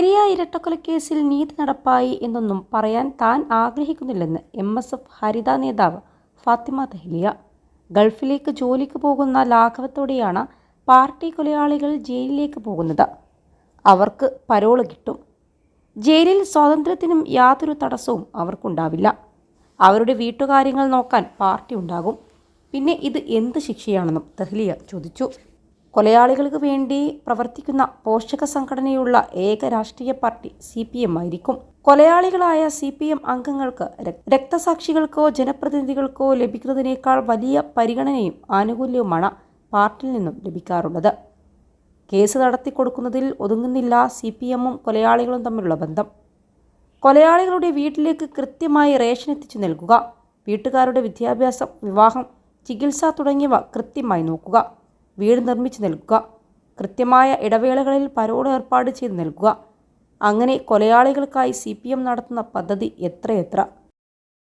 പെരിയ ഇരട്ടക്കൊലക്കേസിൽ നീതി നടപ്പായി എന്നൊന്നും പറയാൻ താൻ ആഗ്രഹിക്കുന്നില്ലെന്ന് എം എസ് എഫ് ഹരിത നേതാവ് ഫാത്തിമ ദഹ്ലിയ. ഗൾഫിലേക്ക് ജോലിക്ക് പോകുന്ന ലാഘവത്തോടെയാണ് പാർട്ടി കൊലയാളികൾ ജയിലിലേക്ക് പോകുന്നത്. അവർക്ക് പരോൾ കിട്ടും. ജയിലിൽ സ്വാതന്ത്ര്യത്തിനും യാതൊരു തടസ്സവും അവർക്കുണ്ടാവില്ല. അവരുടെ വീട്ടുകാര്യങ്ങൾ നോക്കാൻ പാർട്ടി ഉണ്ടാകും. പിന്നെ ഇത് എന്ത് ശിക്ഷയാണെന്നും ദഹ്ലിയ ചോദിച്ചു. കൊലയാളികൾക്ക് വേണ്ടി പ്രവർത്തിക്കുന്ന പോഷക സംഘടനയുള്ള ഏക രാഷ്ട്രീയ പാർട്ടി സി പി എം ആയിരിക്കും. കൊലയാളികളായ സി പി എം അംഗങ്ങൾക്ക് രക്- രക്തസാക്ഷികൾക്കോ ജനപ്രതിനിധികൾക്കോ ലഭിക്കുന്നതിനേക്കാൾ വലിയ പരിഗണനയും ആനുകൂല്യവുമാണ് പാർട്ടിയിൽ നിന്നും ലഭിക്കാറുള്ളത്. കേസ് നടത്തിക്കൊടുക്കുന്നതിൽ ഒതുങ്ങുന്നില്ല സി പി എമ്മും കൊലയാളികളും തമ്മിലുള്ള ബന്ധം. കൊലയാളികളുടെ വീട്ടിലേക്ക് കൃത്യമായി റേഷൻ എത്തിച്ചു നൽകുക വീട്ടുകാരുടെ വിദ്യാഭ്യാസം വിവാഹം ചികിത്സ തുടങ്ങിയവ കൃത്യമായി നോക്കുക. വീട് നിർമ്മിച്ചു നൽകുക. കൃത്യമായ ഇടവേളകളിൽ പരോട് ഏർപ്പാട് ചെയ്ത് നൽകുക. അങ്ങനെ കൊലയാളികൾക്കായി സി പി എം നടത്തുന്ന പദ്ധതി എത്രയെത്ര?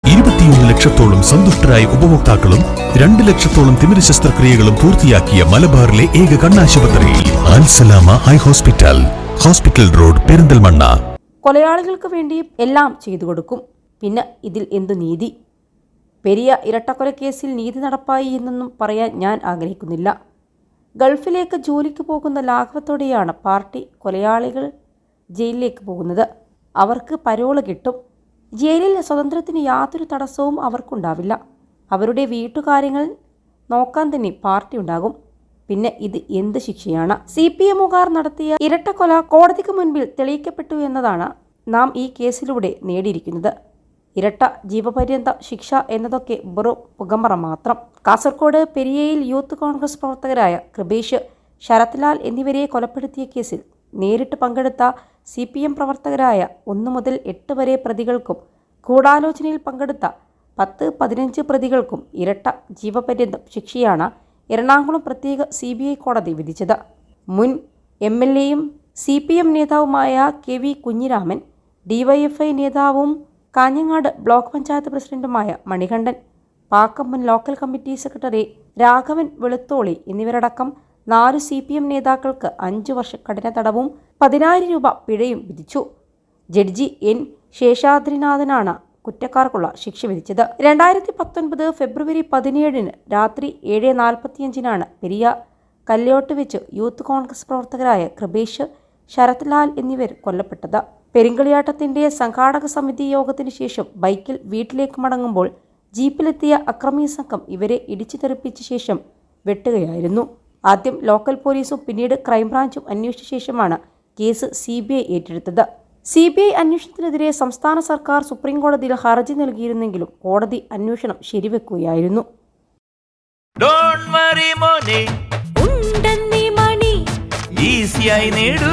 ഇരുപത്തിയൊന്ന് ലക്ഷത്തോളം സന്തുഷ്ടരായ ഉപഭോക്താക്കളും രണ്ട് ലക്ഷത്തോളം തിമിര ശസ്ത്രക്രിയകളും പൂർത്തിയാക്കിയ മലബാറിലെ ഏക കണ്ണാശുപത്രി Alsalama eye hospital hospital road Perinthalmanna. കൊലയാളികൾക്ക് വേണ്ടി എല്ലാം ചെയ്തു കൊടുക്കും. പിന്നെ ഇതിൽ എന്തു നീതി? പെരിയ ഇരട്ടക്കൊലക്കേസിൽ നീതി നടപ്പായി എന്നൊന്നും പറയാൻ ഞാൻ ആഗ്രഹിക്കുന്നില്ല. ഗൾഫിലേക്ക് ജോലിക്ക് പോകുന്ന ലാഘവത്തോടെയാണ് പാർട്ടി കൊലയാളികൾ ജയിലിലേക്ക് പോകുന്നത്. അവർക്ക് പരോൾ കിട്ടും. ജയിലിൽ സ്വതന്ത്രത്തിന് യാതൊരു തടസ്സവും അവർക്കുണ്ടാവില്ല. അവരുടെ വീട്ടുകാര്യങ്ങൾ നോക്കാൻ തന്നെ പാർട്ടി ഉണ്ടാകും. പിന്നെ ഇത് എന്ത് ശിക്ഷയാണ്? സി പി എമ്മുകാർ നടത്തിയ ഇരട്ടക്കൊല കോടതിക്ക് മുൻപിൽ തെളിയിക്കപ്പെട്ടു എന്നതാണ് നാം ഈ കേസിലൂടെ നേടിയിരിക്കുന്നത്. ഇരട്ട ജീവപര്യന്ത ശിക്ഷ എന്നതൊക്കെ വെറും പുകമറ മാത്രം. കാസർഗോഡ് പെരിയയിൽ യൂത്ത് കോൺഗ്രസ് പ്രവർത്തകരായ കൃപേഷ് ശരത്ലാൽ എന്നിവരെ കൊലപ്പെടുത്തിയ കേസിൽ നേരിട്ട് പങ്കെടുത്ത സി പി എം പ്രവർത്തകരായ ഒന്നു മുതൽ എട്ട് വരെ പ്രതികൾക്കും ഗൂഢാലോചനയിൽ പങ്കെടുത്ത പത്ത് പതിനഞ്ച് പ്രതികൾക്കും ഇരട്ട ജീവപര്യന്തം ശിക്ഷയാണ് എറണാകുളം പ്രത്യേക സി ബി ഐ കോടതി വിധിച്ചത്. മുൻ എം എൽ എയും സി പി എം നേതാവുമായ കെ വി കുഞ്ഞിരാമൻ ഡിവൈഎഫ്ഐ നേതാവും കാഞ്ഞങ്ങാട് ബ്ലോക്ക് പഞ്ചായത്ത് പ്രസിഡന്റുമായ Manikandan Pakkamban local committee secretary Raghavan Velutholi എന്നിവരടക്കം നാല് സി പി എം നേതാക്കൾക്ക് അഞ്ച് വർഷ കഠിന തടവും പതിനായിരം രൂപ പിഴയും വിധിച്ചു. ജഡ്ജി എൻ ശേഷാദ്രിനാഥനാണ് കുറ്റക്കാർക്കുള്ള ശിക്ഷ വിധിച്ചത്. രണ്ടായിരത്തി പത്തൊൻപത് ഫെബ്രുവരി പതിനേഴിന് രാത്രി ഏഴ് നാൽപ്പത്തിയഞ്ചിനാണ് പെരിയ കല്യോട്ട് വെച്ച് യൂത്ത് കോൺഗ്രസ് പ്രവർത്തകരായ കൃപേഷ് ശരത്ലാൽ എന്നിവർ കൊല്ലപ്പെട്ടത്. പെരിങ്കളിയാട്ടത്തിന്റെ സംഘാടക സമിതി യോഗത്തിന് ശേഷം ബൈക്കിൽ വീട്ടിലേക്ക് മടങ്ങുമ്പോൾ ജീപ്പിലെത്തിയ അക്രമി സംഘം ഇവരെ ഇടിച്ചു തെറിപ്പിച്ച ശേഷം വെട്ടുകയായിരുന്നു. ആദ്യം ലോക്കൽ പോലീസും പിന്നീട് ക്രൈംബ്രാഞ്ചും അന്വേഷിച്ച ശേഷമാണ് കേസ് സി ബി ഐ ഏറ്റെടുത്തത്. സി ബി ഐ അന്വേഷണത്തിനെതിരെ സംസ്ഥാന സർക്കാർ സുപ്രീം കോടതിയിൽ ഹർജി നൽകിയിരുന്നെങ്കിലും കോടതി അന്വേഷണം ശരിവെക്കുകയായിരുന്നു. ഡോൺ വറി മോനെ. ഉണ്ടെന്നി മണി. ഈസിയായി നേടൂ.